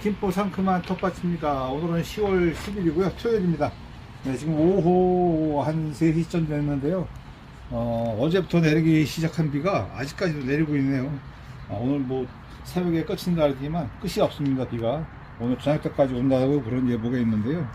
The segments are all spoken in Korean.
김포 상큼한 텃밭입니다. 오늘은 10월 10일이고요. 토요일입니다. 네, 지금 오후 한 3시쯤 됐는데요. 어, 제부터 내리기 시작한 비가 아직까지도 내리고 있네요. 아, 오늘 뭐 새벽에 끝인다 하지만 끝이 없습니다. 비가. 오늘 저녁 때까지 온다고 그런 예보가 있는데요.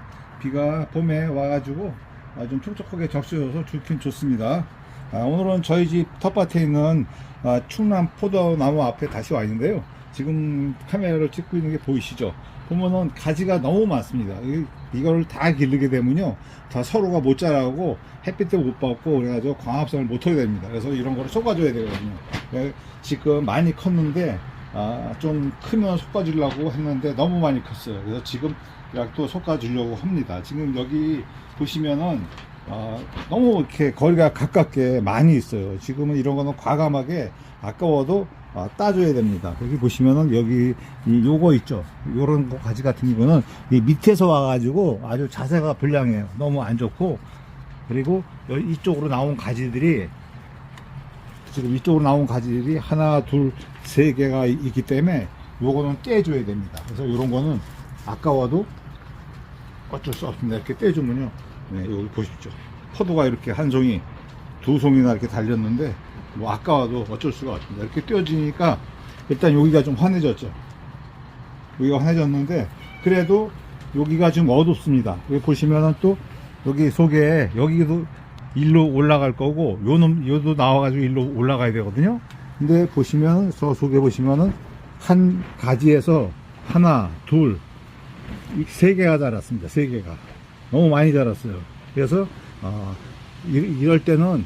비가 봄에 와가지고 아, 좀 촉촉하게 적셔져서 좋긴 좋습니다. 아, 오늘은 저희 집 텃밭에 있는 아, 충남 포도나무 앞에 다시 와 있는데요. 지금 카메라를 찍고 있는 게 보이시죠? 보면은 가지가 너무 많습니다. 이- 이거를 다 기르게 되면요. 다 서로가 못 자라고 햇빛도 못 받고 그래가지고 광합성을 못 하게 됩니다. 그래서 이런 거를 솎아줘야 되거든요. 예, 지금 많이 컸는데 아, 좀 크면 솎아주려고 했는데 너무 많이 컸어요. 그래서 지금 약도 솎아주려고 합니다. 지금 여기 보시면은 아, 너무 이렇게 거리가 가깝게 많이 있어요. 지금은 이런 거는 과감하게 아까워도 아, 따줘야 됩니다. 여기 보시면은 여기 이 요거 있죠. 요런 거 가지 같은 경우는 이 밑에서 와가지고 아주 자세가 불량해요. 너무 안 좋고 그리고 여- 이쪽으로 나온 가지들이 지금 이쪽으로 나온 가지들이 하나, 둘, 세 개가 이- 있기 때문에 요거는 떼줘야 됩니다. 그래서 요런 거는 아까워도 어쩔 수 없습니다. 이렇게 떼주면요. 네, 여기 보십시오. 포도가 이렇게 한 송이, 두 송이나 이렇게 달렸는데, 뭐 아까워도 어쩔 수가 없습니다. 이렇게 떼어지니까 일단 여기가 좀 환해졌죠. 여기가 환해졌는데, 그래도 여기가 좀 어둡습니다. 여기 보시면은 또 여기 속에 여기도 일로 올라갈 거고, 요놈, 요도 나와가지고 일로 올라가야 되거든요. 근데 보시면, 저 속에 보시면은 한 가지에서 하나, 둘, 이세 개가 자랐습니다. 세 개가 너무 많이 자랐어요. 그래서 어, 이- 이럴 때는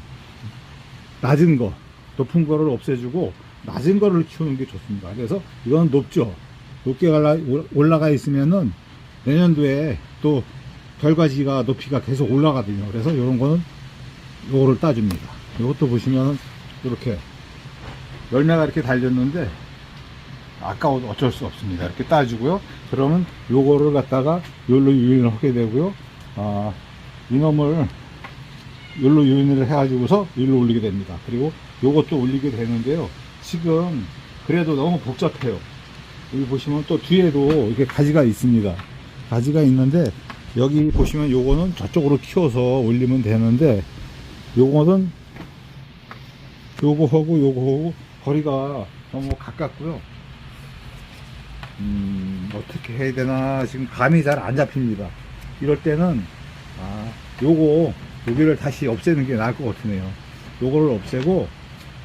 낮은 거, 높은 거를 없애주고 낮은 거를 키우는 게 좋습니다. 그래서 이건 높죠. 높게 올라가 있으면은 내년도에 또 결과지가 높이가 계속 올라가거든요. 그래서 이런 거는 요거를 따줍니다. 이것도 보시면은 이렇게 열매가 이렇게 달렸는데 아까워도 어쩔 수 없습니다. 이렇게 따주고요. 그러면 요거를 갖다가 요로 유인을 하게 되고요. 아, 이놈을 요로 유인을 해가지고서 일로 올리게 됩니다. 그리고 요것도 올리게 되는데요. 지금 그래도 너무 복잡해요. 여기 보시면 또 뒤에도 이렇게 가지가 있습니다. 가지가 있는데 여기 보시면 요거는 저쪽으로 키워서 올리면 되는데 요거는 요거하고 요거하고 거리가 너무 가깝고요. 음, 어떻게 해야 되나 지금 감이 잘 안 잡힙니다. 이럴 때는 아, 요거 여기를 다시 없애는 게 나을 것 같으네요. 요거를 없애고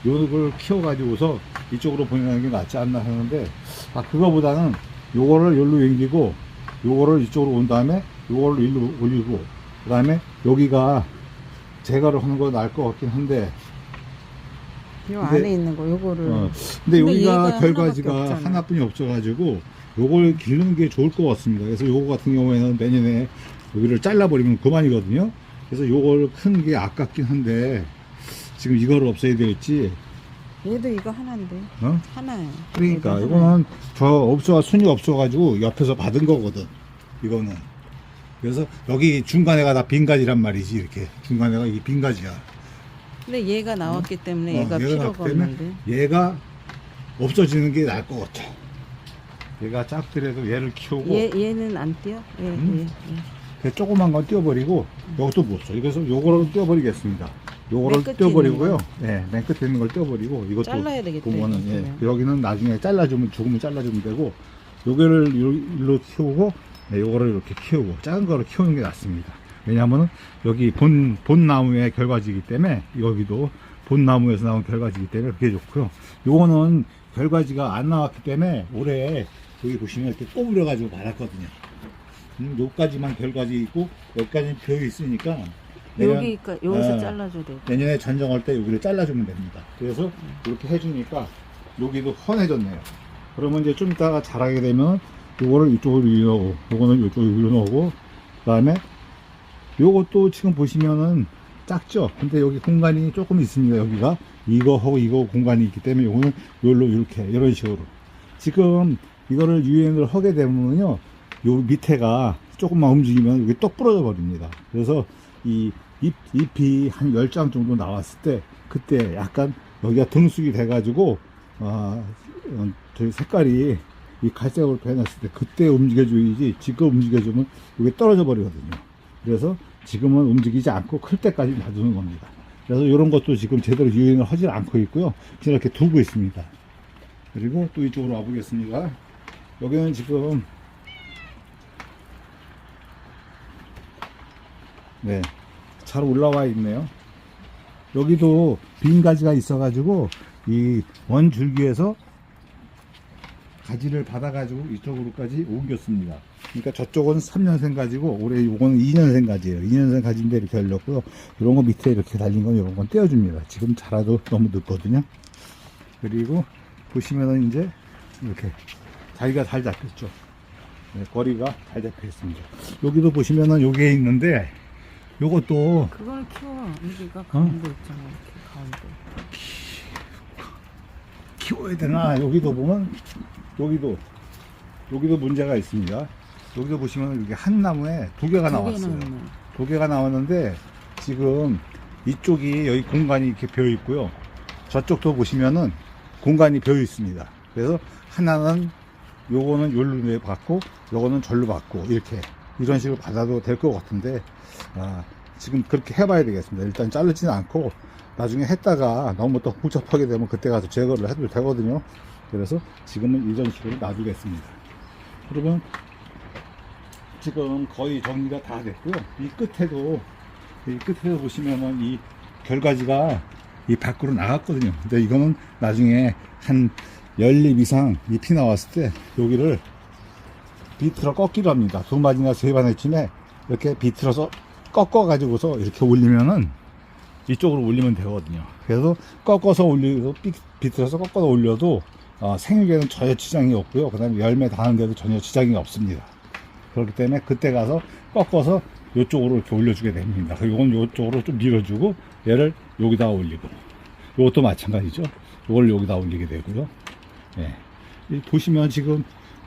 요걸 키워 가지고서 이쪽으로 보내는 게 낫지 않나 하는데 아 그거보다는 요거를 여기로 옮기고 요거를 이쪽으로 온 다음에 요거를 일로 올리고 그 다음에 여기가 제거를 하는 거 나을 것 같긴 한데 요 근데- 안에 있는 거 요거를 어, 근데 근데 여기가 결과지가. 하나뿐이 없어 가지고 요걸 기르는 게 좋을 것 같습니다. 그래서 요거 같은 경우에는 내년에 여기를 잘라버리면 그만이거든요. 그래서 요걸 큰 게 아깝긴 한데 지금 이거를 없애야 될지 얘도 이거 하나인데 어? 하나예요. 그러니까 이거는 저 없어 순이 없어가지고 옆에서 받은 거거든. 이거는 그래서 여기 중간에가 다 빈가지란 말이지 이렇게 중간에가 이 빈가지야. 근데 얘가 나왔기 때문에 어, 얘가 얘가 필요가 때문에 없는데 얘가 없어지는 게 나을 것 같아. 얘가 작더라도 얘를 키우고 얘 얘는 안 뛰어? 얘, 음? 얘, 얘. 그 조그만 건 띄워버리고 이것도 못 써. 그래서 요거를 띄워버리겠습니다. 요거를 맨 끝에 띄워버리고요. 네, 맨 끝에 있는 걸 띄워버리고 이것도 잘라야 되겠다. 보면은 예, 그러면. 여기는 나중에 잘라주면 조금은 잘라주면 되고 요거를 요- 일로 키우고 네, 요거를 이렇게 키우고 작은 거를 키우는 게 낫습니다. 왜냐하면 여기 본, 본 나무의 결과지이기 때문에 여기도 본 나무에서 나온 결과지이기 때문에 그게 좋고요. 요거는 결과지가 안 나왔기 때문에 올해 여기 보시면 이렇게 꼬부려 가지고 말았거든요. 음, 요까지만 결과지 있고 여기까지는 비어 있으니까 내년, 여기 그러니까 여기서 어. 잘라줘야 돼. 내년에 전정할 때 여기를 잘라주면 됩니다. 그래서 이렇게 해주니까 여기도 훤해졌네요. 그러면 이제 좀 이따가 자라게 되면 요거를 이쪽으로 유인하고 요거는 이쪽으로 유인하고 그 다음에 요것도 지금 보시면은 작죠? 근데 여기 공간이 조금 있습니다. 여기가 이거하고 이거 공간이 있기 때문에 요거는 요로 이렇게 이런 식으로 지금 이거를 유행을 하게 되면요 요 밑에가 조금만 움직이면 여기 똑 부러져 버립니다. 그래서 이 잎, 잎이 한 10장 정도 나왔을 때 그때 약간 여기가 등숙이 돼가지고 아, 어, 저희 색깔이 이 갈색으로 변했을 때 그때 움직여줘야지 지금 움직여주면 이게 떨어져 버리거든요. 그래서 지금은 움직이지 않고 클 때까지 놔두는 겁니다. 그래서 이런 것도 지금 제대로 유행을 하지 않고 있고요. 그냥 이렇게 두고 있습니다. 그리고 또 이쪽으로 와보겠습니다. 여기는 지금 네, 잘 올라와 있네요. 여기도 빈 가지가 있어가지고 이 원 줄기에서 가지를 받아가지고 이쪽으로까지 옮겼습니다. 그러니까 저쪽은 3년생 가지고 올해 요거는 2년생 가지예요. 2년생 가지인데 이렇게 열렸고요. 이런 거 밑에 이렇게 달린 건 이런 건 떼어줍니다. 지금 자라도 너무 늦거든요. 그리고 보시면은 이제 이렇게 자기가 잘 잡혔죠. 네, 거리가 잘 잡혀 있습니다. 여기도 보시면은 요게 있는데 요것도 그걸 키워. 여기가 어? 가운데 있잖아. 이렇게 가운데. 키워야 되나 여기도 보면 여기도 여기도 문제가 있습니다 여기도 보시면 여기 한 나무에 두 개가 두 나왔어요 개는 두 개가 나왔는데 지금 이쪽이 여기 공간이 이렇게 비어 있고요 저쪽도 보시면은 공간이 비어 있습니다 그래서 하나는 요거는 요로 받고 요거는 절로 받고 이렇게 이런 식으로 받아도 될 것 같은데 아, 지금 그렇게 해봐야 되겠습니다. 일단 자르지는 않고 나중에 했다가 너무 또 복잡하게 되면 그때 가서 제거를 해도 되거든요. 그래서 지금은 이런 식으로 놔두겠습니다. 그러면 지금 거의 정리가 다 됐고요. 이 끝에도 이 끝에도 보시면은 이 결과지가 이 밖으로 나갔거든요. 근데 이거는 나중에 한 열립 이상 잎이 나왔을 때 여기를 비틀어 꺾기로 합니다 두 마디나 세 마디쯤에 이렇게 비틀어서 꺾어 가지고서 이렇게 올리면은 이쪽으로 올리면 되거든요. 그래서 꺾어서 올리고 삐- 비틀어서 꺾어서 올려도 어, 생육에는 전혀 지장이 없고요. 그 다음에 열매 다는데도 전혀 지장이 없습니다. 그렇기 때문에 그때 가서 꺾어서 이쪽으로 이렇게 올려주게 됩니다. 이건 이쪽으로 좀 밀어주고 얘를 여기다 올리고 이것도 마찬가지죠. 이걸 여기다 올리게 되고요. 예. 이 보시면 지금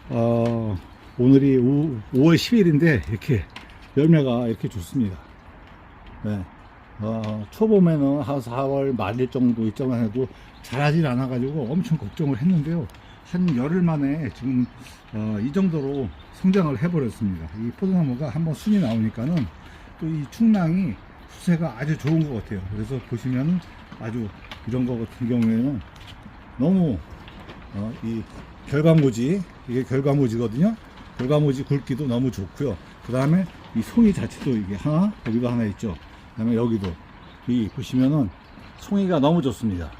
어, 오늘이 5, 월 10일인데 이렇게 열매가 이렇게 좋습니다. 네. 어, 초봄에는 한 4월 말일 정도 있자만 해도 자라질 않아가지고 엄청 걱정을 했는데요. 한 열흘 만에 지금 어, 이 정도로 성장을 해버렸습니다. 이 포도나무가 한번 순이 나오니까는 또 이 충랑이 수세가 아주 좋은 것 같아요. 그래서 보시면은 아주 이런 거 같은 경우에는 너무 어, 이 결과무지 이게 결과무지거든요. 결과무지 굵기도 너무 좋고요. 그 다음에 이 송이 자체도 이게 하나 여기도 하나 있죠. 그 다음에 여기도 이 보시면은 송이가 너무 좋습니다.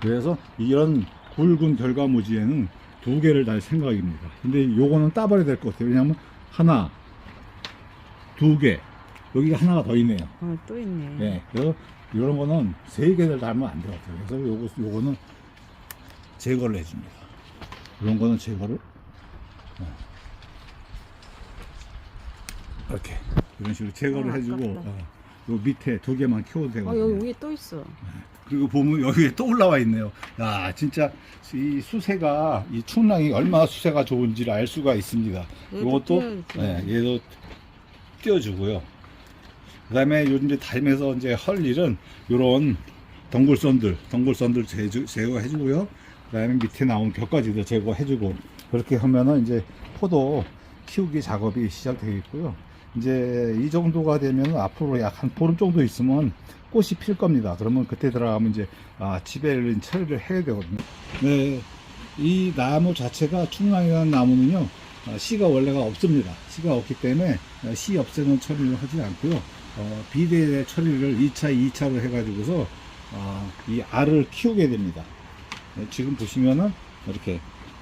그래서 이런 굵은 결과무지에는 두 개를 달 생각입니다. 근데 요거는 따버려야 될 것 같아요. 왜냐하면 하나, 두 개, 여기가 하나가 더 있네요. 어, 또 있네. 네, 그래서 이런 거는 세 개를 달면 안 돼요. 그래서 요거 요거는 제거를 해줍니다. 이런 거는 제거를 네. 이렇게 이런 식으로 제거를 어, 해주고 아깝다. 어, 요 밑에 두 개만 키워도 어, 되거든요. 여기 위에 또 있어. 그리고 보면 여기에 또 올라와 있네요. 야, 진짜 이 수세가 이 충랑이 얼마나 수세가 좋은지를 알 수가 있습니다. 얘도 이것도 띄워야지. 네, 얘도 띄워주고요. 그다음에 요 이제 닮에서 이제 할 일은 요런 덩굴선들, 덩굴선들 제주, 제거해주고요. 그다음에 밑에 나온 격까지도 제거해주고 그렇게 하면은 이제 포도 키우기 작업이 시작되겠고요. 이제 이 정도가 되면 앞으로 약 한 보름 정도 있으면 꽃이 필 겁니다. 그러면 그때 들어가면 이제 아, 지배를 처리를 해야 되거든요. 네, 이 나무 자체가 충랑이라는 나무는요, 어, 씨가 원래가 없습니다. 씨가 없기 때문에 어, 씨 없애는 처리를 하지 않고요. 어, 비대 처리를 2차, 2차로 해가지고서 어, 이 알을 키우게 됩니다. 네, 지금 보시면은 이렇게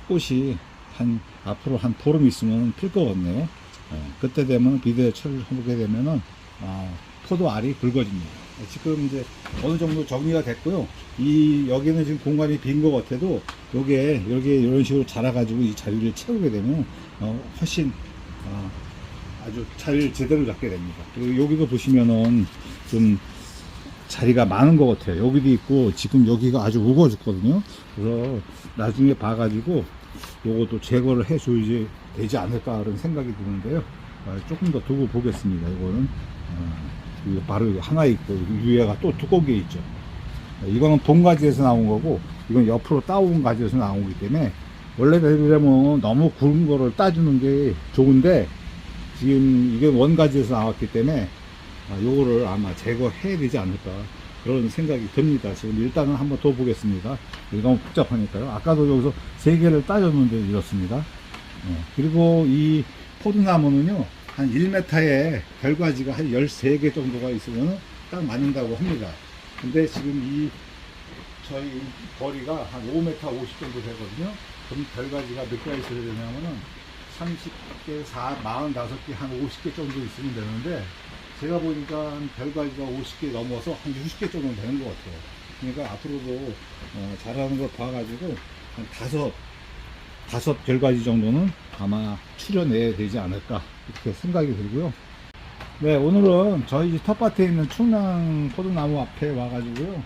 꽃이 한 앞으로 한 보름 있으면 필것 같네요. 네, 그때 되면 비대 처리를 해보게 되면은 아, 포도 알이 굵어집니다. 네, 지금 이제 어느 정도 정리가 됐고요. 이 여기는 지금 공간이 빈 것 같아도 요게 여기 이런 식으로 자라가지고 이 자리를 채우게 되면 어, 훨씬 어, 아주 자리를 제대로 잡게 됩니다. 그리고 여기도 보시면은 좀 자리가 많은 것 같아요. 여기도 있고 지금 여기가 아주 우거졌거든요 그래서 나중에 봐가지고 요것도 제거를 해줘야지 되지 않을까 그런 생각이 드는데요. 어, 조금 더 두고 보겠습니다. 이거는 어, 이거 바로 하나 있고 위에가 또 두꺼운 게 있죠. 어, 이거는 본 가지에서 나온 거고 이건 옆으로 따온 가지에서 나온 거기 때문에 원래 내리려면 너무 구른 거를 따주는 게 좋은데 지금 이게 원가지에서 나왔기 때문에 아, 요거를 아마 제거해야 되지 않을까 그런 생각이 듭니다. 지금 일단은 한번 더 보겠습니다. 이게 너무 복잡하니까요. 아까도 여기서 세 개를 따졌는데 이렇습니다. 예, 그리고 이 포도나무는요, 한 1m에 결과지가 한 13개 정도가 있으면 딱 맞는다고 합니다. 근데 지금 이 저희 거리가 한 5m 50 정도 되거든요. 그럼 결과지가 몇 개가 있어야 되냐면은 30개, 4, 45개, 한 50개 정도 있으면 되는데 제가 보니까 결과지가 50개 넘어서 한 60개 정도 되는 것 같아요. 그러니까 앞으로도 어, 잘하는 걸 봐가지고 한 다섯 다섯 결과지 정도는 아마 출연해야 되지 않을까 이렇게 생각이 들고요. 네 오늘은 저희 집 텃밭에 있는 충남 포도나무 앞에 와가지고요.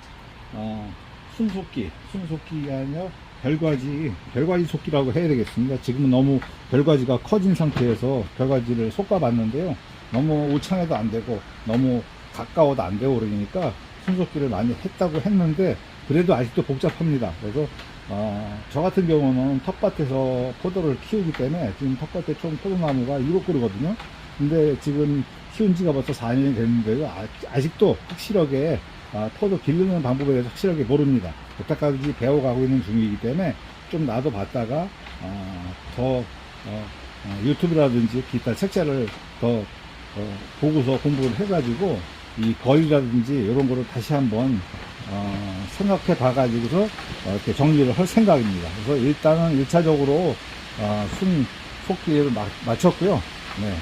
어, 순속기 순속기가 아니라 별과지 별과지 속기라고 해야 되겠습니다. 지금은 너무 별과지가 커진 상태에서 별과지를 솎아봤는데요. 너무 우창해도 안 되고 너무 가까워도 안 되고 그러니까 순속기를 많이 했다고 했는데 그래도 아직도 복잡합니다. 그래서 어, 저 같은 경우는 텃밭에서 포도를 키우기 때문에 지금 텃밭에 총 포도나무가 7그루거든요. 근데 지금 키운 지가 벌써 4년이 됐는데요. 아, 아직도 확실하게 아, 포도 기르는 방법에 대해서 확실하게 모릅니다. 여태까지 배워가고 있는 중이기 때문에 좀 나도 봤다가 아, 더 어, 어, 유튜브라든지 기타 책자를 더 어, 보고서 공부를 해가지고 이 거리라든지 이런 거를 다시 한번 어, 생각해 봐 가지고서 어, 이렇게 정리를 할 생각입니다. 그래서 일단은 1차적으로 어, 순 속기를 마- 마쳤고요. 네.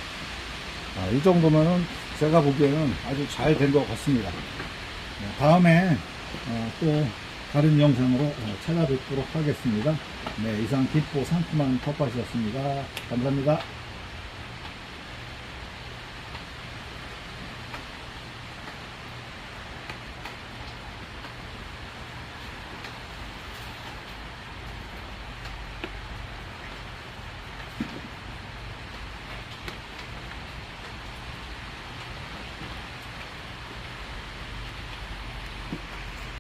아, 이 정도면은 제가 보기에는 아주 잘 된 것 같습니다. 네, 다음에 어, 또 다른 영상으로 어, 찾아뵙도록 하겠습니다. 네, 이상 깊고 상큼한 텃밭이었습니다. 감사합니다.